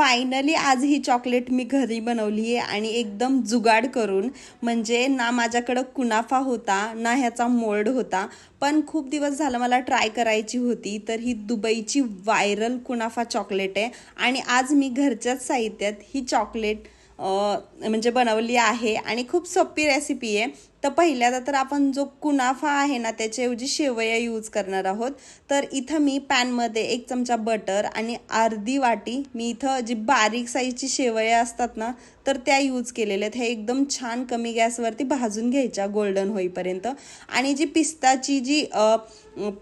Finally आज ही chocolate मी घरी बनवली आहे आणि एकदम जुगाड करून म्हणजे ना माझ्याकडं कुनाफा होता ना ह्याचा मोल्ड होता पण खूप दिवस झालं मला ट्राय करायची होती तर ही दुबईची व्हायरल कुनाफा चॉकलेट आहे. आणि आज मी घरच्याच साहित्यात ही चॉकलेट म्हणजे बनवली आहे आणि खूप सोपी रेसिपी आहे. तर पहिल्यांदा तर आपण जो कुनाफा आहे ना त्याच्याऐवजी शेवया यूज करणार आहोत. तर इथं मी पॅनमध्ये एक चमचा बटर आणि अर्धी वाटी मी इथं जी बारीक साईजची शेवया असतात ना तर त्या यूज केलेल्या आहेत. हे एकदम छान कमी गॅसवरती भाजून घ्यायच्या गोल्डन होईपर्यंत. आणि जी पिस्ताची जी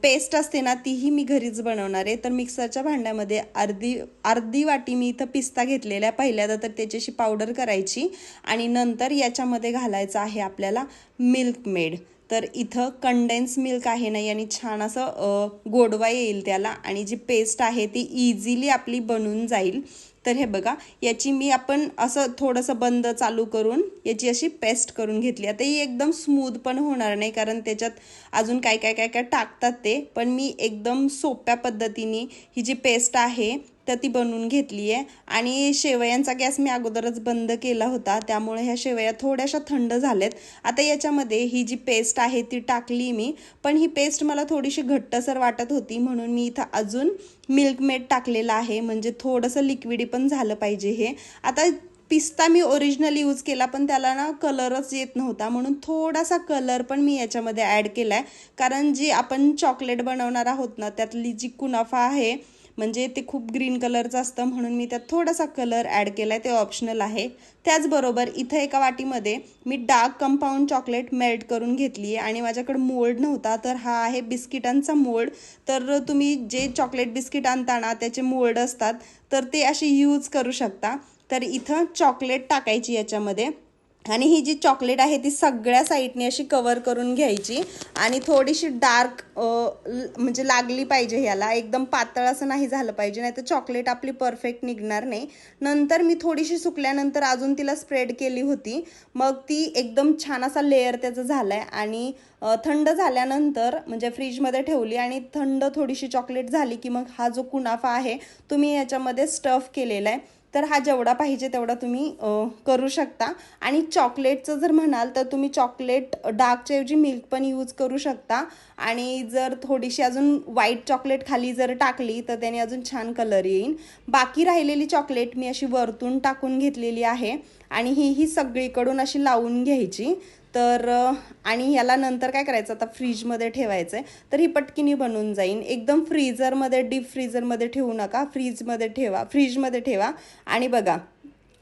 पेस्ट असते ना तीही मी घरीच बनवणार आहे. तर मिक्सरच्या भांड्यामध्ये अर्धी अर्धी वाटी मी इथं पिस्ता घेतलेला आहे पहिल्यांदा तर त्याच्याशी पावडर करायची आणि नंतर याच्यामध्ये घालायचं आहे आपल्याला मिल्क मेड तर इथं कंडेन्स मिल्क आहे ना याने छान असं गोडवा येईल त्याला आणि जी पेस्ट आहे ती इझिली आपली बनून जाईल. तर हे बघा याची मी आपण असं थोडंसं बंद चालू करून याची अशी पेस्ट करून घेतली. आता ही एकदम स्मूथ पण होणार नाही कारण त्याच्यात अजून काय काय काय काय टाकतात ते. पण मी एकदम सोप्या पद्धतीने ही जी पेस्ट आहे तर ती बनवून घेतली आहे आणि शेवयांचा गॅस मी अगोदरच बंद केला होता. त्यामुळे ह्या शेवया थोड्याशा थंड झाल्यात आता याच्यामध्ये ही जी पेस्ट आहे ती टाकली मी. पण ही पेस्ट मला थोडीशी घट्टसर वाटत होती. म्हणून मी इथं अजून मिल्कमेड टाकलेलं आहे. म्हणजे थोडंसं लिक्विडी पण झालं पाहिजे हे. आता पिस्ता मी ओरिजिनल यूज केला पण त्याला ना कलरच येत नव्हता. म्हणून थोडासा कलर पण मी याच्यामध्ये ॲड केला आहे कारण जी आपण चॉकलेट बनवणार आहोत ना त्यातली जी कुनाफा आहे म्हणजे ते खूप ग्रीन कलरचं असतं म्हणून मी त्यात थोडासा कलर ॲड केला आहे ते ऑप्शनल आहे. त्याचबरोबर इथं एका वाटीमध्ये मी डार्क कंपाऊंड चॉकलेट मेल्ट करून घेतली आहे आणि माझ्याकडे मोल्ड नव्हता तर हा आहे बिस्किटांचा मोल्ड तर तुम्ही जे चॉकलेट बिस्किट आणताना त्याचे मोल्ड असतात तर ते असे यूज करू शकता. तर इथं चॉकलेट टाकायची याच्यामध्ये. आणि ही जी चॉकलेट आहे ती सगळ्या साईडने अशी कवर करून घ्यायची आणि थोडीशी डार्क म्हणजे लागली पाहिजे ह्याला. एकदम पातळ असं नाही झालं पाहिजे नाही तर चॉकलेट आपली परफेक्ट निघणार नाही. नंतर मी थोडीशी सुकल्यानंतर अजून तिला स्प्रेड केली होती. मग ती एकदम छान असा लेअर त्याचा झाला आहे आणि थंड झाल्यानंतर म्हणजे फ्रीजमध्ये ठेवली आणि थंड थोडीशी चॉकलेट झाली की मग हा जो कुनाफा आहे तुम्ही याच्यामध्ये स्टफ केलेला आहे. तर हा जेवढा पाहिजे तेवढा तुम्ही करू शकता. आणि चॉकलेटचं जर म्हणाल तर तुम्ही चॉकलेट डार्कच्या ऐवजी मिल्क पण यूज करू शकता. आणि जर थोडीशी अजून व्हाईट चॉकलेट खाली जर टाकली तर त्याने अजून छान कलर येईल बाकी राहिलेली चॉकलेट मी अशी वरतून टाकून घेतलेली आहे. आणि ही ही सगळीकडून अशी लावून घ्यायची. तर आणि याला नंतर काय करायचं? आता फ्रीजमध्ये ठेवायचं आहे तर ही पटकिनी बनून जाईल एकदम फ्रीझरमध्ये डीप फ्रीजरमध्ये ठेवू नका. फ्रीजमध्ये ठेवा. फ्रीजमध्ये ठेवा. आणि बघा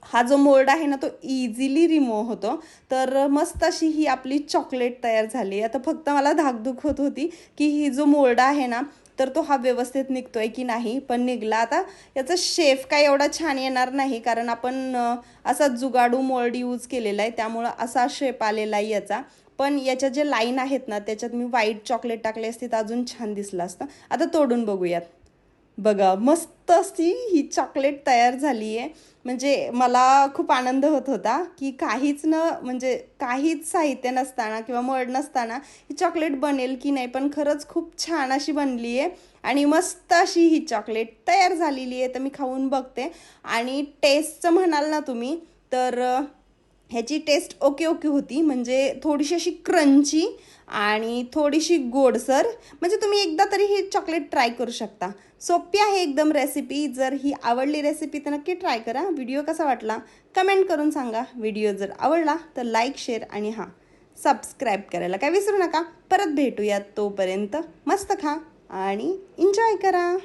हा जो मोल्ड आहे ना तो इझिली रिमूव्ह होतो. तर मस्त अशी ही आपली चॉकलेट तयार झाली. आता फक्त मला धाकधूक होत होती की ही जो मोल्ड आहे ना तर तो हा व्यवस्थित निघतोय की नाही पण निघला आता. याचा शेफ काय एवढा छान येणार नाही कारण आपण असा जुगाडू मोल्ड यूज केलेला आहे त्यामुळं असा शेप आलेला आहे याचा. पण याच्या जे लाईन आहेत ना त्याच्यात मी व्हाईट चॉकलेट टाकले असते तर अजून छान दिसलं असतं. आता तोडून बघूयात. बघा मस्त अशी ही चॉकलेट तयार झाली आहे म्हणजे मला खूप आनंद होत होता की काहीच न म्हणजे काहीच साहित्य नसताना किंवा मळ नसताना ही चॉकलेट बनेल की नाही पण खरंच खूप छान अशी बनली आहे आणि मस्त अशी ही चॉकलेट तयार झालेली आहे तर मी खाऊन बघते. आणि टेस्टचं म्हणाल ना तुम्ही तर ह्याची टेस्ट ओके ओके होती. म्हणजे थोडीशी अशी क्रंची आणि थोडीशी गोडसर म्हणजे तुम्ही एकदा तरी ही चॉकलेट ट्राय करू शकता. सोपी आहे एकदम रेसिपी जर ही आवडली रेसिपी तर नक्की ट्राय करा. व्हिडिओ कसा वाटला? कमेंट करून सांगा. व्हिडिओ जर आवडला तर लाईक शेअर आणि हां सबस्क्राईब करायला काय विसरू नका. परत भेटूयात तोपर्यंत. मस्त खा आणि एन्जॉय करा.